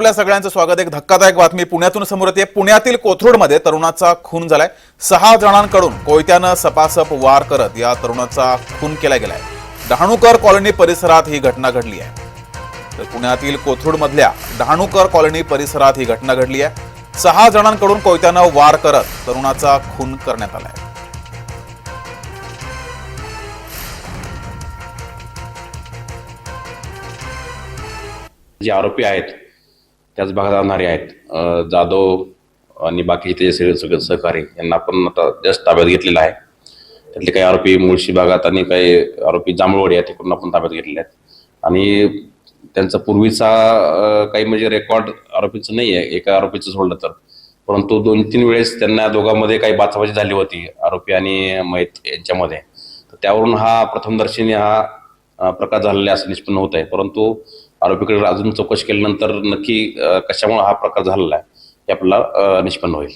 आपल्या सगळ्यांचं स्वागत. एक धक्कादायक बातमी पुण्यातून समोर येते. पुण्यातील कोथरूडमध्ये तरुणाचा खून झालाय. सहा जणांकडून कोयत्यानं सपासप वार करत या तरुणाचा खून केला गेलाय. डहाणूकर कॉलनी परिसरात ही घटना घडली आहे. तर पुण्यातील कोथरूडमधल्या डहाणूकर कॉलनी परिसरात ही घटना घडली आहे. सहा जणांकडून कोयत्यानं वार करत तरुणाचा खून करण्यात आलाय. जे आरोपी आहेत त्याच भागात राहणारे आहेत. जाधव आणि बाकीचे सगळे सगळे सहकारी यांना आपण आता जास्त ताब्यात घेतलेलं आहे. त्यातले काही आरोपी मुळशी भागात आणि काही आरोपी जांभळवाडी आहेत तिकडून आपण ताब्यात घेतलेले आहेत. आणि त्यांचा पूर्वीचा काही म्हणजे रेकॉर्ड आरोपीचं नाही आहे एका आरोपीचं सोडलं तर. परंतु दोन तीन वेळेस त्यांना दोघांमध्ये काही बाचाबाची झाली होती आरोपी आणि मैत यांच्यामध्ये. तर त्यावरून हा प्रथमदर्शनी हा प्रकार झालेला असं निष्पन्न होत आहे. परंतु आरोपीकडे अजून चौकशी केल्यानंतर नक्की कशामुळे हा प्रकार झालेला आहे हे आपल्याला निष्पन्न होईल.